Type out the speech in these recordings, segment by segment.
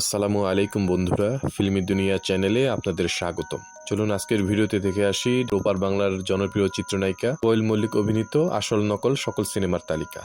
আসসালামু আলাইকুম বন্ধুরা, ফিল্মি দুনিয়া চ্যানেলে আপনাদের স্বাগতম। চলুন আজকের ভিডিওতে দেখে আসি রোপার বাংলার জনপ্রিয় চিত্রনায়িকা কোয়েল মল্লিক অভিনীত আসল নকল সকল সিনেমার তালিকা।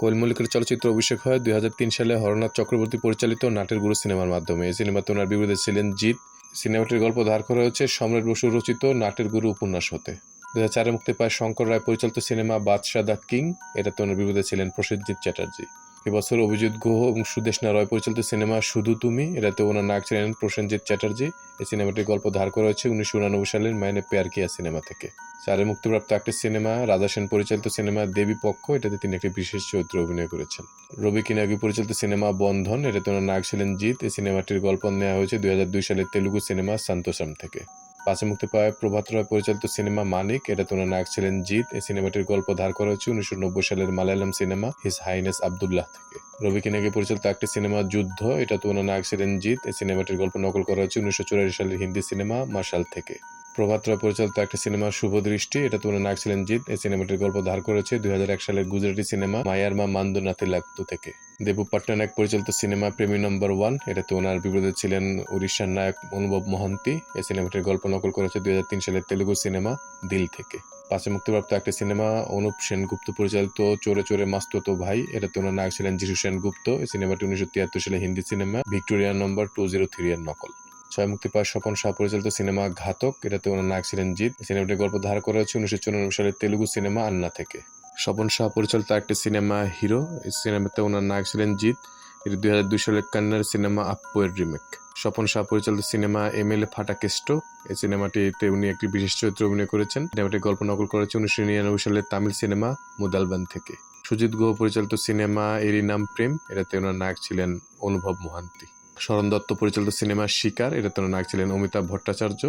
কোয়েল মল্লিকের চলচ্চিত্র অভিষেক হয় দুই হাজার তিন সালে হরনাথ চক্রবর্তী পরিচালিত নাটের গুরু সিনেমার মাধ্যমে। এই সিনেমাতে ওনার বিরুদ্ধে ছিলেন জিৎ। সিনেমাটির গল্প ধার করা হয়েছে সম্রাট বসু রচিত নাটের গুরু উপন্যাস হতে। দু হাজার চারে মুক্তি পায় শঙ্কর রায় পরিচালিত সিনেমা বাদশাহ দ্য কিং। এটাতে ওনার বিরুদ্ধে ছিলেন প্রসেনজিৎ চ্যাটার্জি। এবছর অভিজিৎ গুহ এবং সুদেশনা রয় পরিচালিত সিনেমা শুধু তুমি, এটাতে ওনার নায়ক ছিলেন প্রসেনজিৎ চ্যাটার্জি। এই সিনেমাটির গল্প ধার করা হয়েছে উনিশশো উনানব্বই সালের মাইনে পেয়ার কিয়া সিনেমা থেকে। চারে মুক্তিপ্রাপ্ত একটি সিনেমা, রাজা সেন পরিচালিত সিনেমা দেবী পক্ষ, এটাতে তিনি একটি বিশেষ চরিত্রে অভিনয় করেছেন। রবি কিনাগি পরিচালিত সিনেমা বন্ধন, এটাতে ওনার নায়ক ছিলেন জিৎ। এই সিনেমাটির গল্প নেওয়া হয়েছে দুই হাজার দুই সালের তেলুগু সিনেমা সান্তোসাম থেকে। পাশে মুক্তি পায় প্রভাত রয় পরিচালিত সিনেমা মানিক এটাতে ওনার নায়ক ছিলেন জিৎ। এই সিনেমাটির গল্প ধার করা হয়েছে উনিশশো নব্বই সালের Malayalam cinema his highness Abdullah থেকে। রবি কিনাগে পরিচালিত একটি সিনেমা যুদ্ধ, এটা তো ওনার নায়ক ছিলেন জিৎ। এই সিনেমাটির গল্প নকল করা হয়েছে উনিশশো চুরাশি সালের হিন্দি সিনেমা মার্শাল থেকে। প্রভাত রয় পরিচালিত একটা সিনেমা শুভ দৃষ্টি, এটা তো ওনার নায়ক ছিলেন জিৎ। এই সিনেমাটির গল্প ধার করেছে দুই হাজার এক সালের গুজরাটি সিনেমা মায়ার মা মান্দনাথি লাক্তু থেকে। দেবু পাটনায়ক পরিচালিত সিনেমা প্রেমী নম্বর ওয়ান, এটাতে ওনার বিপরীতে ছিলেন উড়িষ্যার নায়ক অনুভব মহান্তি। এই সিনেমাটির গল্প নকল করেছে দুই হাজার তিন সালের তেলুগু সিনেমা দিল থেকে। পাশে মুক্তিপ্রাপ্ত একটি সিনেমা, অনুপ সেনগুপ্ত পরিচালিত চোরে চোরে মাস্তত ভাই, এটাতে ওনার নায়ক ছিলেন যিশু সেনগুপ্ত। এই সিনেমাটি উনিশশো তিয়াত্তর সালে Hindi cinema Victoria number two zero three এর নকল। ছয় মুক্তি পায় স্বপন শাহ পরিচালিত সিনেমা ঘাতক, এটাতে ওনার নায়ক ছিলেন জিৎ। এই সিনেমাটির গল্প ধার করা হয়েছে উনিশশো চুরানব্বই সালের তেলুগু সিনেমা আন্না থেকে। স্বপন শাহ পরিচালিত একটি সিনেমা হিরো, এই সিনেমাতে ওনার নায়ক ছিলেন জিৎ। এটি দুই হাজার দুই সালের কান্নার সিনেমা আপু এর রিমেক। স্বপন শাহ পরিচালিত সিনেমা এম এল এ ফাটাকেষ্ট, এই সিনেমাটিতে উনি একটি বিশেষ চরিত্রে অভিনয় করেছেন। সিনেমাটির গল্প নকল করেছে উনিশশো নিরানব্বই সালের তামিল সিনেমা মুদালবান থেকে। সুজিত গুহ পরিচালিত সিনেমা এরই নাম প্রেম, এটাতে ওনার নায়ক ছিলেন অনুভব মহান্তি। শরণ দত্ত পরিচালিত সিনেমা শিকার। এটা তো নায়ক ছিলেন অমিতাভ ভট্টাচার্য।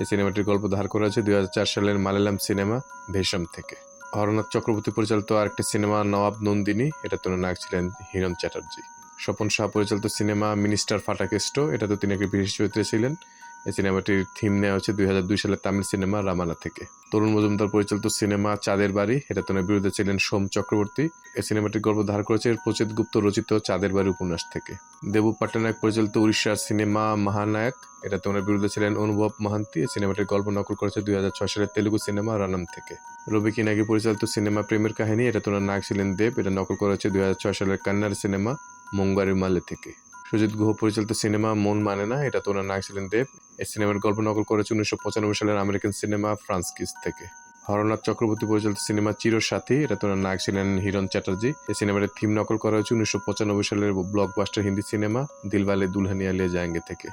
এই সিনেমাটির গল্প ধার করা হয়েছে দুই হাজার চার সালের মালায়ালাম সিনেমা ভেষম থেকে। হরনাথ চক্রবর্তী পরিচালিত আরেকটি সিনেমা, নবাব নন্দিনী এটাতে তোর নাক ছিলেন হিরণ চ্যাটার্জি। স্বপন শাহ পরিচালিত সিনেমা মিনিস্টার ফাটাকেষ্ট, এটাতে তিনি একটি বিশেষ চরিত্রে ছিলেন। এই সিনেমাটির থিম নেওয়া হচ্ছে দুই হাজার দুই সালের তামিল সিনেমা রামানা থেকে। তরুণ মজুমদার পরিচালিত সিনেমা চাঁদের বাড়ি এটা তোনার বিরুদ্ধে ছিলেন সোম চক্রবর্তী। এই সিনেমাটির গল্প ধার করেছে প্রচিত গুপ্ত রচিত চাঁদের বাড়ি উপন্যাস থেকে। দেবু পাটনায়ক পরিচালিত উড়িষ্যার সিনেমা মহানায়ক এটা তোনার বিরুদ্ধে ছিলেন অনুভব মহান্তি। এই সিনেমাটির গল্প নকল করেছে দুই হাজার ছয় সালের তেলুগু সিনেমা রানাম থেকে। রবি কিনাগি পরিচালিত সিনেমা প্রেমের কাহিনী এটা তোমার নায়ক ছিলেন দেব। এটা নকল করেছে দুই হাজার ছয় সালের কান্নার সিনেমা মঙ্গারি মালে থেকে। সুজিত গুহ পরিচালিত সিনেমা মন মানে না, এটা তো ওনার নায়ক ছিলেন দেব। এই সিনেমার গল্প নকল করেছে উনিশশো পঁচানব্বই সালের আমেরিকান সিনেমা ফ্রান্স কিস থেকে। হরনাথ চক্রবর্তী পরিচালিত সিনেমা চির সাথী এটা তো নায়ক ছিলেন হিরণ চ্যাটার্জি। এই সিনেমাটির থিম নকল করা হয়েছে উনিশশো পঁচানব্বই সালের ব্লকবাস্টার হিন্দি সিনেমা দিলওয়ালে দুলহানিয়া লিয়ে জায়েঙ্গে থেকে।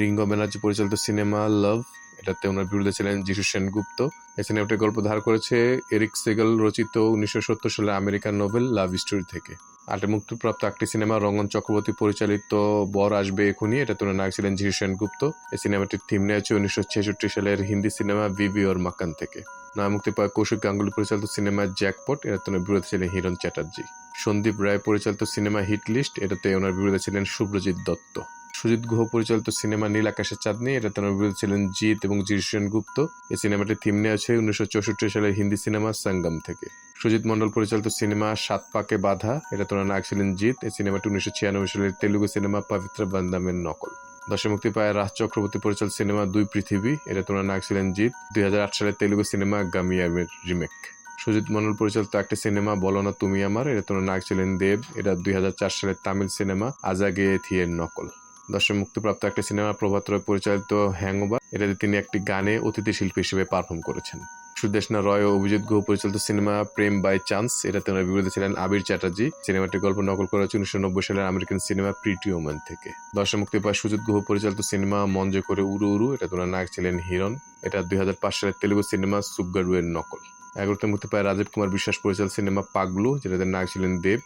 রিঙ্গো ব্যানার্জি পরিচালিত সিনেমা লাভ, এটাতে ওনার বিরুদ্ধে ছিলেন যিশু সেনগুপ্ত। এই সিনেমাটির গল্প ধার করেছে এরিক সেগল রচিত উনিশশো সত্তর সালের আমেরিকান নোবেল লাভ স্টোরি থেকে। আটে মুক্তিপ্রাপ্ত একটি সিনেমা, রঙ্গন চক্রবর্তী পরিচালিত বর আসবে এখনই। এটা তুলে নায়ক ছিলেন ঝির সেনগুপ্ত এই সিনেমাটির থিম নিয়েছে উনিশশো ছেষট্টি সালের হিন্দি সিনেমা ভিভি ওর মাকান থেকে। নয় মুক্তি পায় কৌশিক গাঙ্গুলি পরিচালিত সিনেমা জ্যাকপট এটা তুলে বিরোধী ছিলেন হিরণ চ্যাটার্জি। সন্দীপ রায় পরিচালিত সিনেমা হিট লিস্ট, এটাতে ওনার বিরোধী ছিলেন শুভ্রজিৎ দত্ত। সুজিত গুহ পরিচালিত সিনেমা নীল আকাশের চাঁদনি। এটা তার বিরুদ্ধে ছিলেন জিৎ এবং জিরসেন গুপ্ত। এই সিনেমাটির থিম নিয়ে আছে উনিশশো চৌষট্টি সালের হিন্দি সিনেমা সঙ্গম থেকে। সুজিত মন্ডল পরিচালিত সিনেমা সাত পাকে বাধা। এটা তোনার নায়ক ছিলেন জিৎ। এই সিনেমাটি উনিশশো ছিয়ানব্বই সালের তেলুগু সিনেমা পবিত্র বান্দামের নকল। দশে মুক্তি পায় রাজ চক্রবর্তী পরিচালিত সিনেমা দুই পৃথিবী। এটা তোনার নায়ক ছিলেন জিৎ। দুই হাজার আট সালের তেলুগু সিনেমা গামিয়ামের রিমেক। সুজিত মন্ডল পরিচালিত একটি সিনেমা বলো না তুমি আমার। এটা তোমার নায়ক ছিলেন দেব। এটা দুই হাজার চার সালের তামিল সিনেমা আজাগে থিয়ের নকল। দর্শক মুক্তিপ্রাপ্ত একটি সিনেমা প্রভাত রয় পরিচালিত হ্যাংওভার। এটাতে তিনি একটি গানে অতিথি শিল্পী হিসেবে পারফর্ম করেছেন। সুদেশনা রয় ও অভিজিৎ গুহ পরিচালিত সিনেমা প্রেম বাই চান্স। এটাতে ওনার বিরুদ্ধে ছিলেন আবির চ্যাটার্জি। সিনেমাটির গল্প নকল করা হয়েছে উনিশশো নব্বই সালের আমেরিকান সিনেমা প্রিটি ওম্যান থেকে। দর্শক মুক্তি পায় সুজিত গুহ পরিচালিত সিনেমা মঞ্জে করে উড়ু উড়ু। এটা ওনার নায়ক ছিলেন হিরণ। এটা দুই হাজার পাঁচ সালের তেলুগু সিনেমা সুগারু এর নকল। এগারোতে মুক্তি পায় রাজীব কুমার বিশ্বাস পরিচালিত সিনেমা পাগলু, যেটাতে নায়ক ছিলেন দেব।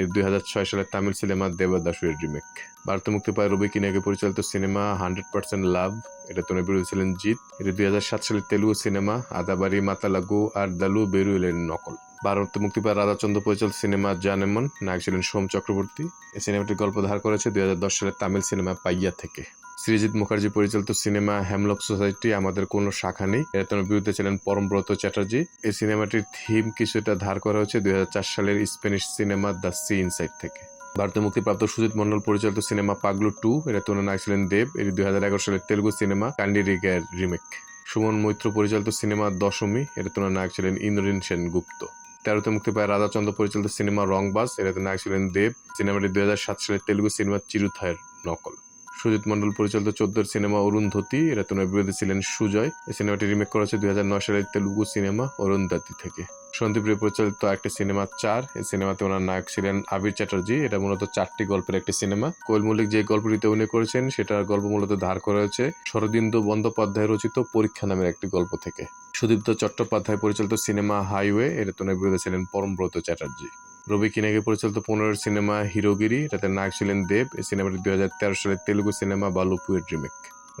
এর দুই হাজার ছয় সালের তামিল সিনেমা দেবদাসুরের রিমেক ভারতে মুক্তি পায় রবি কিনাকে পরিচালিত সিনেমা হান্ড্রেড পার্সেন্ট লাভ। এটা তুমি বেরিয়েছিলেন ছিলেন জিৎ। এটা দুই হাজার সাত সালের তেলুগু সিনেমা আদাবাড়ি, মাতালাগু আর দালু বেরুইলেন নকল। ভারত মুক্তি পায় রাধাচন্দ্র পরিচালিত সিনেমা জানেমন। নায়ক ছিলেন সোম চক্রবর্তী। এই সিনেমাটির গল্প ধার করেছে দুই হাজার দশ সালের তামিল সিনেমা পাইয়া থেকে। সৃজিৎ মুখার্জি পরিচালিত সিনেমা হ্যামলক সোসাইটি আমাদের কোনো শাখা নেই। এর বিরুদ্ধে ছিলেন পরমব্রত চ্যাটার্জি। এই সিনেমাটির থিম কিছুটা ধার করা হয়েছে দুই হাজার চার সালের Spanish cinema the sea inside থেকে। ভারতে মুক্তিপ্রাপ্ত সুজিত মন্ডল পরিচালিত সিনেমা পাগলু টু এটা তুলনা নায়ক ছিলেন দেব। এটি দুই হাজার এগারো সালের তেলুগু সিনেমা কান্ডিরিগের রিমেক। সুমন মৈত্র পরিচালিত সিনেমা দশমী এটা তুলনা নায়ক ছিলেন ইন্দ্রিন সেন গুপ্ত তেরোতে মুক্তি পায় রাধাচন্দ্র পরিচালিত সিনেমা রংবাস এটাতে নায়ক ছিলেন দেব। সিনেমাটি দুই হাজার সাত সালের তেলুগু সিনেমা চিরুথায়ের নকল। সুজিত মন্ডল পরিচালিত চোদ্দোর সিনেমা অরুন্ধতী বিরোধী ছিলেন সুজয়। এই সিনেমাটি রিমেক করা হয়েছে দুই হাজার নয় সালের তেলুগু সিনেমা অরুন্ধতী থেকে। সন্দীপ রে পরিচালিত একটি সিনেমা, চার। এই সিনেমাতে ওনার নায়ক ছিলেন আবির চ্যাটার্জি। এটা মূলত চারটি গল্পের একটি সিনেমা। কোয়েল মল্লিক যে গল্পটিতে অভিনয় করেছেন, সেটার গল্প মূলত ধার করা হয়েছে শরদিন্দু বন্দ্যোপাধ্যায় রচিত পরীক্ষা নামের একটি গল্প থেকে। সুদীপ্ত চট্টোপাধ্যায় পরিচালিত সিনেমা হাইওয়ে এর তুলনায় বিরোধী ছিলেন পরমব্রত চ্যাটার্জি। রবি কিনাগে পরিচালিত পনেরো সিনেমা হিরোগিরি তাতে নায়ক ছিলেন দেব। এই সিনেমাটি দুই হাজার তেরো সালের তেলুগু সিনেমা বালুপুয়ের রিমেক।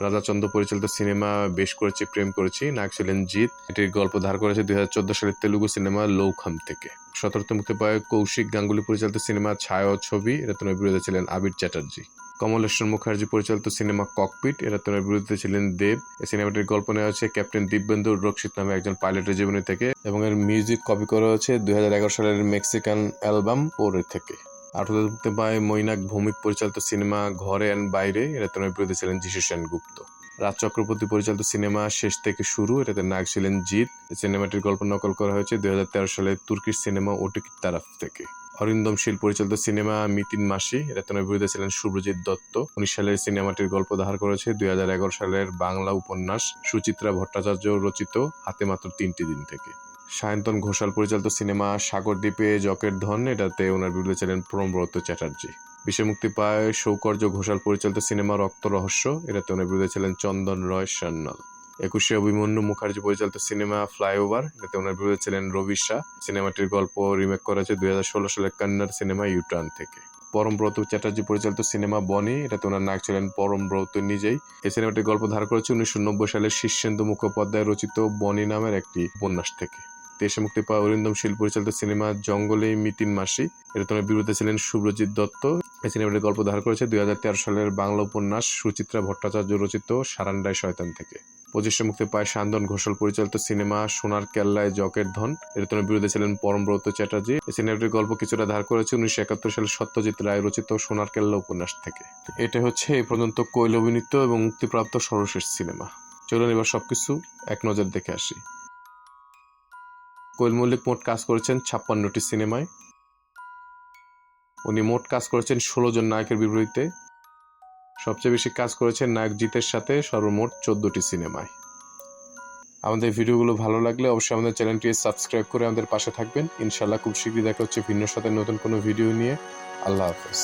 রাজাচন্দ্র পরিচালিত সিনেমা বেশ করেছি প্রেম করেছি। নায়ক ছিলেন জিৎ। এটির গল্প ধার করেছে দুই হাজার চোদ্দ সালের তেলুগু সিনেমা লৌখাম থেকে। সতর্ক মুক্তি পায় কৌশিক গাঙ্গুলি পরিচালিত সিনেমা ছায়া ছবি এরা তোমার বিরোধী ছিলেন আবির চ্যাটার্জি। কমলেশ্বর মুখার্জি পরিচালিত সিনেমা ককপিট। এরা তোমার বিরুদ্ধে ছিলেন দেব। এই সিনেমাটির গল্প নেওয়া হয়েছে ক্যাপ্টেন দিব্যেন্দু রক্ষিত নামে একজন পাইলটের জীবনী থেকে এবং এর মিউজিক কপি করা হয়েছে দুই হাজার এগারো সালের মেক্সিকান অ্যালবাম পোরের থেকে। আঠারো মুক্তি পায় মৈনাক ভৌমিক পরিচালিত সিনেমা ঘরে অ্যান্ড বাইরে। এরা তোমার বিরুদ্ধে ছিলেন যিশু সেন গুপ্ত রাজ চক্রবর্তী পরিচালিত সিনেমা শেষ থেকে শুরু। এটাতে নায়ক ছিলেন জিৎ। সিনেমাটির গল্প নকল করা হয়েছে দুই সালে তুর্কির সিনেমা ওটিকির তারাফ থেকে। অরিন্দম শীল পরিচালিত সিনেমা মিতিন মাসি তোমার বিরুদ্ধে ছিলেন শুভ্রজিৎ দত্ত। উনিশ সালের সিনেমাটির গল্প ধার করেছে দুই হাজার এগারো সালের বাংলা উপন্যাস সুচিত্রা ভট্টাচার্য রচিত, হাতে মাত্র তিনটি দিন থেকে। সায়ন্তন ঘোষাল পরিচালিত সিনেমা সাগরদ্বীপে জকের ধন, এটাতে ওনার বিরুদ্ধে ছিলেন প্রমব্রত চ্যাটার্জি। বিশ্বে মুক্তি পায় সৌকর্য ঘোষাল পরিচালিত সিনেমা রক্ত রহস্য, এটাতে ওনার বিরুদ্ধে ছিলেন চন্দন রয় সান্যাল। একুশে অভিমন্যু মুখার্জি পরিচালিত সিনেমা ফ্লাইওভার এটাতে ওনার বিরুদ্ধে ছিলেন রবি শাহ। সিনেমাটির গল্প রিমেক করা হয়েছে দুই হাজার ষোলো সালের কন্নড় সিনেমা ইউটার্ন থেকে। পরমব্রত চ্যাটার্জি পরিচালিত সিনেমা বনি, এটাতে ওনার নায়ক ছিলেন পরমব্রত নিজেই। এই সিনেমাটির গল্প ধার করেছে উনিশশো নব্বই সালের শীর্ষেন্দু মুখোপাধ্যায় রচিত বনি নামের একটি উপন্যাস থেকে। দেশে মুক্তি পাওয়া অরিন্দম শীল পরিচালিত সিনেমা জঙ্গলে মিতিন মাসি এটা তোমার বিরুদ্ধে ছিলেন শুভ্রজিৎ দত্ত। এই সিনেমাটির গল্প ধার করেছে দুই হাজার তেরো সালের বাংলা উপন্যাস সুচিত্রা ভট্টাচার্য রচিত সারান্ডায় শয়তান থেকে। পঁচিশে মুক্তি পায় সান্দন ঘোষাল পরিচালিত সিনেমা সোনার কেল্লায় জকের ধন। এর তোমার বিরুদ্ধে ছিলেন পরমব্রত চ্যাটার্জি। এই সিনেমাটির গল্প কিছুটা ধার করেছে উনিশশো একাত্তর সালে সত্যজিৎ রায় রচিত সোনার কেল্লা উপন্যাস থেকে। এটা হচ্ছে এই পর্যন্ত কৈল অভিনীত এবং মুক্তিপ্রাপ্ত সর্বশেষ সিনেমা। চলুন এবার সবকিছু এক নজর দেখে আসি। কোয়েল মল্লিক মোট কাজ করেছেন ছাপ্পান্নটি সিনেমায়। উনি মোট কাজ করেছেন ষোলো জন নায়কের বিপরীতে। সবচেয়ে বেশি কাজ করেছেন নায়ক জিতের সাথে সর্বমোট চোদ্দটি সিনেমায়। আমাদের ভিডিওগুলো ভালো লাগলে অবশ্যই আমাদের চ্যানেলটি সাবস্ক্রাইব করে আমাদের পাশে থাকবেন। ইনশাল্লাহ খুব শীঘ্রই দেখা হচ্ছে ভিন্ন সাথে নতুন কোনো ভিডিও নিয়ে। আল্লাহ হাফেজ।